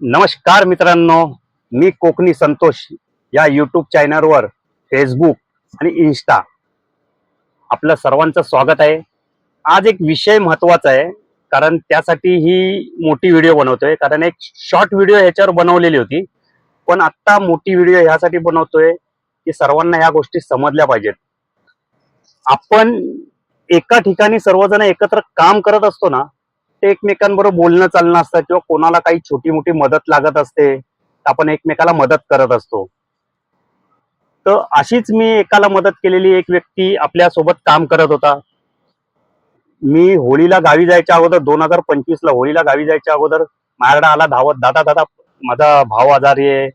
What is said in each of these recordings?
नमस्कार मित्रांनो मी कोकणी संतोष या युट्यूब चॅनलवर फेसबुक आणि इन्स्टा आपलं सर्वांचं स्वागत आहे. आज एक विषय महत्त्वाचा आहे कारण त्यासाठी ही मोठी व्हिडिओ बनवतोय. कारण एक शॉर्ट व्हिडिओ ह्याच्यावर बनवलेली होती. पण आत्ता मोठी व्हिडिओ ह्यासाठी बनवतोय की सर्वांना ह्या गोष्टी समजल्या पाहिजेत. आपण एका ठिकाणी सर्वजण एकत्र काम करत असतो ना ते एकमेकांबरोबर बोलणं चालणं असतं किंवा कोणाला काही छोटी मोठी मदत लागत असते आपण एकमेकाला मदत करत असतो. तर अशीच मी एकाला मदत केलेली एक व्यक्ती आपल्यासोबत काम करत होता. मी होळीला गावी जायच्या अगोदर दोन हजार पंचवीस ला होळीला गावी जायच्या अगोदर माझ्याकडे आला धावत दादा दादा माझा भाव आजारी आहे.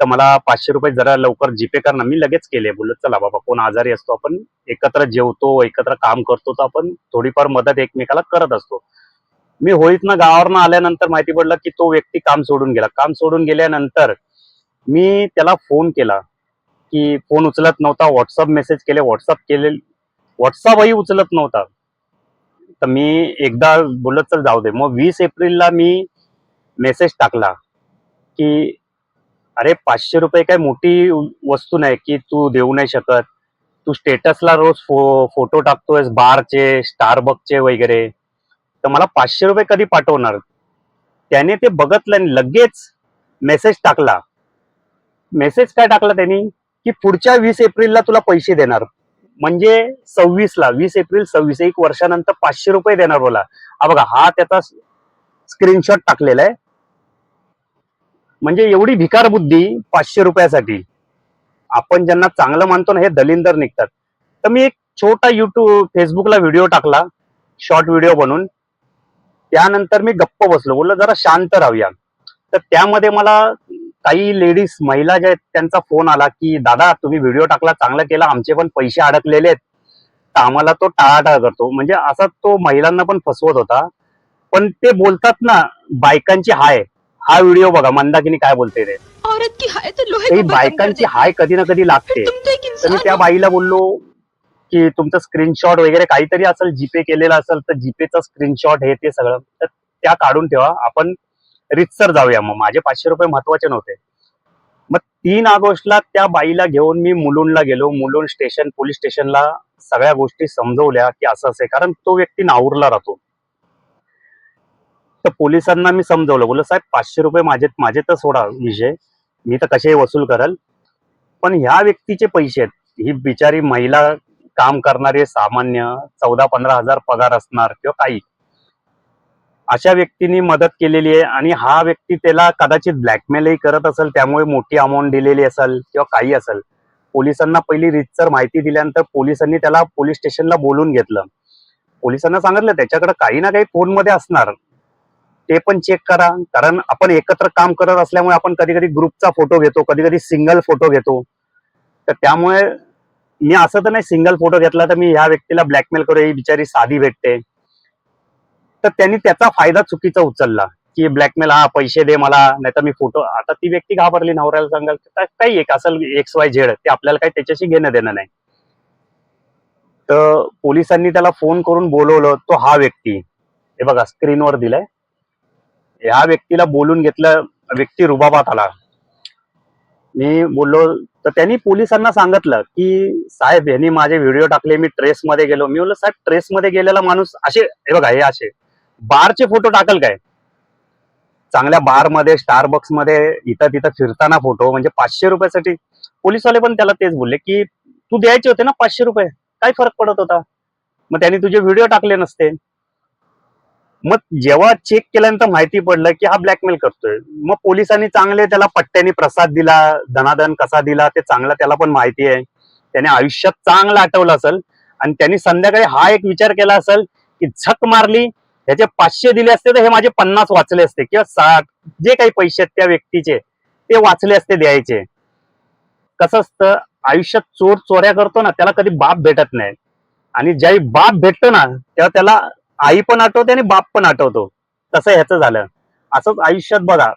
तर मला पाचशे रुपये जरा लवकर जीपे कर ना. मी लगेच केले बोललो चला बाबा कोण आजारी असतो आपण एकत्र जेवतो एकत्र काम करतो तर आपण थोडीफार मदत एकमेकाला करत असतो. मी होळीतनं गावावरनं आल्यानंतर माहिती पडलं की तो व्यक्ती काम सोडून गेला. काम सोडून गेल्यानंतर मी त्याला फोन केला की फोन उचलत नव्हता. व्हॉट्सअप मेसेज केले. व्हॉट्सअप केले. व्हॉट्सअपही उचलत नव्हता. तर मी एकदा बोलत तर जाऊ दे. मग वीस एप्रिलला मी मेसेज टाकला की अरे पाचशे रुपये काय मोठी वस्तू नाही की तू देऊ नाही शकत. तू स्टेटसला रोज फो फोटो टाकतोयस बारचे स्टारबकचे वगैरे. तर मला पाचशे रुपये कधी पाठवणार? त्याने ते बघतलं आणि लगेच मेसेज टाकला. मेसेज काय टाकला त्यांनी? की पुढच्या वीस एप्रिलला तुला पैसे देणार. म्हणजे सव्वीस ला वीस एप्रिल सव्वीस एक वर्षानंतर पाचशे रुपये देणार बोला. हा बघा हा त्याचा स्क्रीनशॉट टाकलेला आहे. म्हणजे एवढी भिकार बुद्धी पाचशे रुपयासाठी. आपण ज्यांना चांगलं मानतो ना हे दलिंदर निघतात. तर मी एक छोटा युट्यूब फेसबुकला व्हिडिओ टाकला. शॉर्ट व्हिडिओ बनवून त्यानंतर मी गप्प बसलो. बोललो जरा शांत राहूया. तर त्यामध्ये मला काही लेडीज महिला ज्या आहेत त्यांचा फोन आला की दादा तुम्ही व्हिडिओ टाकला चांगला केला आमचे पण पैसे अडकलेले आहेत. तर आम्हाला तो टाळाटाळ करतो. म्हणजे असा तो महिलांना पण फसवत होता. पण ते बोलतात ना बायकांची हाय. हा व्हिडिओ बघा मंदाकिनी काय बोलते ते. औरत की हाय तो लोहे बायकांची हाय कधी ना कधी। लागते. तर मी त्या। बाईला बोललो की तुमचं स्क्रीनशॉट वगैरे काहीतरी असेल जीपे केलेलं असेल तर जीपेचा स्क्रीनशॉट हे ते सगळं. तर त्या काढून ठेवा. आपण रितसर जाऊया. मग माझे पाचशे रुपये महत्त्वाचे नव्हते. मग तीन ऑगस्टला त्या बाईला घेऊन मी मुलुंडला गेलो. मुलुंड स्टेशन पोलीस स्टेशनला सगळ्या गोष्टी समजवल्या की असं असे कारण तो व्यक्ती नाहूरला राहतो. तर पोलिसांना मी समजवलं. बोल साहेब पाचशे रुपये माझे माझे तर सोडा विषय. मी तर कसेही वसूल करल. पण ह्या व्यक्तीचे पैसे आहेत. ही बिचारी महिला काम करणारे सामान्य चौदा पंधरा हजार पगार असणार किंवा काही. अशा व्यक्तींनी मदत केलेली आहे आणि हा व्यक्ती त्याला कदाचित ब्लॅकमेलही करत असेल त्यामुळे मोठी अमाऊंट दिलेली असेल किंवा काही असेल. पोलिसांना पहिली रितसर माहिती दिल्यानंतर पोलिसांनी त्याला पोलीस स्टेशनला बोलून घेतलं. पोलिसांना सांगितलं त्याच्याकडे काही ना काही फोनमध्ये असणार. ते पण चेक करा. कारण आपण एकत्र काम करत असल्यामुळे आपण कधी कधी ग्रुपचा फोटो घेतो कधी कधी सिंगल फोटो घेतो. तर त्यामुळे मी असं तर नाही सिंगल फोटो घेतला तर मी ह्या व्यक्तीला ब्लॅकमेल करू ही बिचारी साधी भेटते. तर त्यांनी त्याचा फायदा चुकीचा उचलला की ब्लॅकमेल हा पैसे दे मला नाही तर मी फोटो आता ती व्यक्ती घाबरली नवऱ्याला सांगाल काही एक असेल एक्स वाय झेड ते आपल्याला काही त्याच्याशी घेणं देणं नाही. तर पोलिसांनी त्याला फोन करून बोलवलं तो हा व्यक्ती. हे बघा स्क्रीनवर दिलाय. ह्या व्यक्तीला बोलून घेतलं व्यक्ती रुबाबात आला. मी बोललो तर त्यांनी पोलिसांना सांगितलं की साहेब यांनी माझे व्हिडिओ टाकले मी ट्रेस मध्ये गेलो. मी बोललो साहेब ट्रेस मध्ये गेलेला माणूस असे हे बघा हे असे. बारचे फोटो टाकल काय? चांगल्या बारमध्ये स्टारबक्समध्ये इथं तिथं फिरताना फोटो म्हणजे पाचशे रुपयासाठी. पोलिसवाले पण त्याला तेच बोलले की तू द्यायचे होते ना पाचशे रुपये? काय फरक पडत होता? मग त्यांनी तुझे व्हिडिओ टाकले नसते. मग जेव्हा चेक केल्यानंतर माहिती पडलं की हा ब्लॅकमेल करतोय. मग पोलिसांनी चांगले त्याला पट्ट्याने प्रसाद दिला धनाधन कसा दिला ते चांगला त्याला पण माहिती आहे. त्याने आयुष्यात चांगलं आठवलं असेल आणि त्यांनी संध्याकाळी हा एक विचार केला असेल की झक मारली ह्याचे पाचशे दिले असते तर हे माझे पन्नास वाचले असते किंवा साठ जे काही पैसे आहेत त्या व्यक्तीचे ते वाचले असते द्यायचे. कसं असतं आयुष्यात चोर चोऱ्या करतो ना त्याला कधी बाप भेटत नाही. आणि ज्याही बाप भेटतो ना तेव्हा त्याला आई पण आठवते आणि बाप पण आठवतो. तसं ह्याचं झालं. असंच आयुष्यात बघा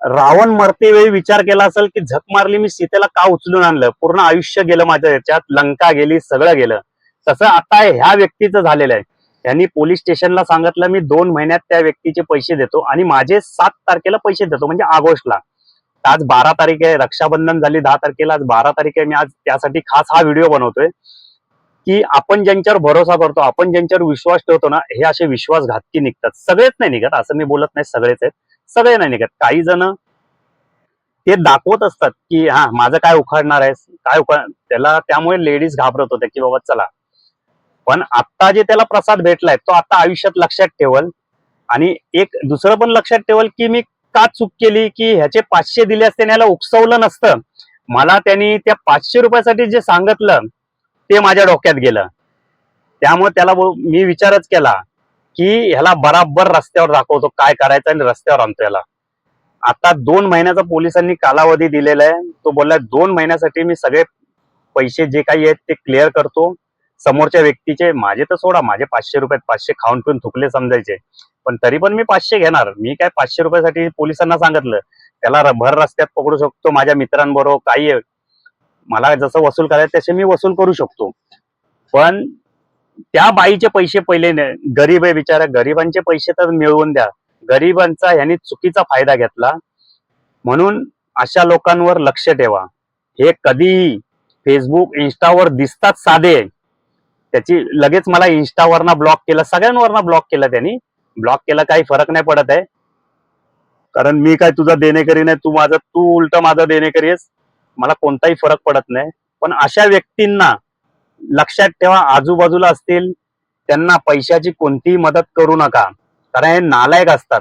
रावण मरते वेळी विचार केला असेल की झक मारली मी सीतेला का उचलून आणलं? पूर्ण आयुष्य गेलं माझ्या ह्याच्यात लंका गेली सगळं गेलं. तसं आता ह्या व्यक्तीचं झालेलं आहे. त्यांनी पोलीस स्टेशनला सांगितलं मी दोन महिन्यात त्या व्यक्तीचे पैसे देतो आणि माझे सात तारखेला पैसे देतो म्हणजे ऑगस्टला. आज बारा तारीख आहे रक्षाबंधन झाली दहा तारखेला आज बारा तारीख आहे मी आज त्यासाठी खास हा व्हिडिओ बनवतोय. की आपण ज्यांच्यावर भरोसा करतो आपण ज्यांच्यावर विश्वास ठेवतो ना हे असे विश्वासघातकी निघतात. सगळेच नाही निघत असं मी बोलत नाही सगळेच आहेत. सगळे नाही निघत. काही जण ते दाखवत असतात की हा माझं काय उखाडणार आहे काय उखाड त्याला त्यामुळे लेडीज घाबरत होत्या की बाबा चला. पण आता जे त्याला प्रसाद भेटलाय तो आता आयुष्यात लक्षात ठेवल आणि एक दुसरं पण लक्षात ठेवल की मी का चूक केली की ह्याचे पाचशे दिले असते याला ह्याला उकसवलं नसतं? मला त्यांनी त्या पाचशे रुपयासाठी जे सांगितलं ते माझ्या डोक्यात गेलं. त्यामुळे त्याला मी विचारच केला की ह्याला बराबर रस्त्यावर दाखवतो काय करायचं आणि रस्त्यावर आणतो याला आता दोन महिन्याचा पोलिसांनी कालावधी दिलेला आहे. तो बोलला दोन महिन्यासाठी मी सगळे पैसे जे काही आहेत ते क्लिअर करतो. समोरच्या व्यक्तीचे माझे तर सोडा माझे पाचशे रुपयात पाचशे खाऊन पिऊन थुकले समजायचे. पण तरी पण मी पाचशे घेणार. मी काय पाचशे रुपयासाठी पोलिसांना सांगितलं. त्याला भर रस्त्यात पकडू शकतो माझ्या मित्रांबरोबर काही आहे. मला जसं वसूल करायचं तसे मी वसूल करू शकतो. पण त्या बाईचे पैसे पहिले गरीब आहे बिचारा गरिबांचे पैसे तर मिळवून द्या. गरिबांचा ह्यांनी चुकीचा फायदा घेतला. म्हणून अशा लोकांवर लक्ष ठेवा. हे कधीही फेसबुक इन्स्टावर दिसतात साधे. त्याची लगेच मला इंस्टावरनं ब्लॉक केलं सगळ्यांवरनं ब्लॉक केलं त्यांनी. ब्लॉक केला काही फरक नाही पडत आहे. कारण मी काय तुझा देणेकरी नाही तू माझं तू उलट माझं देणेकरी आहेस. मला कोणताही फरक पडत नाही. पण अशा व्यक्तींना लक्षात ठेवा आजूबाजूला असतील त्यांना पैशाची कोणतीही मदत करू नका. कारण हे नालायक असतात.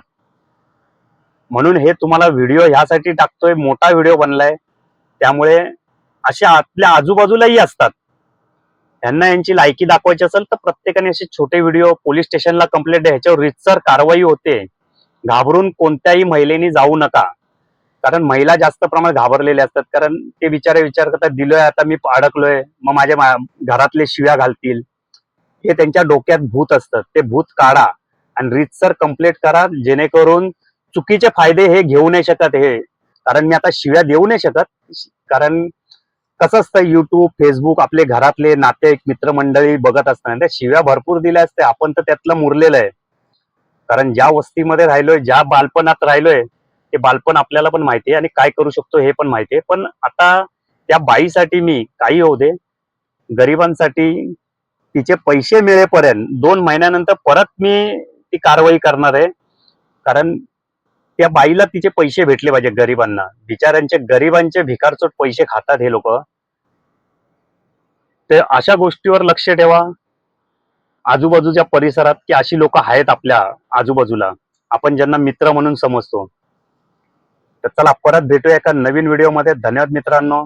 म्हणून हे तुम्हाला व्हिडिओ ह्यासाठी टाकतोय मोठा व्हिडिओ बनलाय. त्यामुळे अशा आपल्या आजूबाजूलाही असतात. त्यांना यांची लायकी दाखवायची असेल तर प्रत्येकाने असे छोटे व्हिडिओ पोलीस स्टेशनला कंप्लेंट ह्याच्यावर रितसर कारवाई होते. घाबरून कोणत्याही महिलेनी जाऊ नका. कारण महिला जास्त प्रमाणात घाबरलेल्या असतात. कारण ते विचार विचार करतात दिलोय आता मी अडकलोय मग माझ्या घरातले शिव्या घालतील. हे त्यांच्या डोक्यात भूत असतं. ते भूत काढा आणि रीतसर कंप्लीट करा जेणेकरून चुकीचे फायदे हे घेऊ नाही शकत हे. कारण मी आता शिव्या देऊ नाही शकत. कारण कसं असतं युट्यूब फेसबुक आपले घरातले नाते मित्रमंडळी बघत असताना त्या शिव्या भरपूर दिल्या असते आपण तर त्यातलं मुरलेलं आहे. कारण ज्या वस्तीमध्ये राहिलोय ज्या बालपणात राहिलोय ते बालपण आपल्याला पण माहिती आहे आणि काय करू शकतो हे पण माहिती आहे. पण आता त्या बाईसाठी मी काही होऊ दे गरिबांसाठी तिचे पैसे मिळेपर्यंत दोन महिन्यानंतर परत मी ती कारवाई करणार आहे. कारण त्या बाईला तिचे पैसे भेटले पाहिजे गरिबांना. बिचाऱ्यांचे गरिबांचे भिकारचोट पैसे खातात हे लोक. ते अशा गोष्टीवर लक्ष ठेवा. आजूबाजूच्या परिसरात की अशी लोक आहेत आपल्या आजूबाजूला. आपण ज्यांना मित्र म्हणून समजतो. तर चला परत भेटूया एका नवीन व्हिडिओमध्ये धन्यवाद मित्रांनो.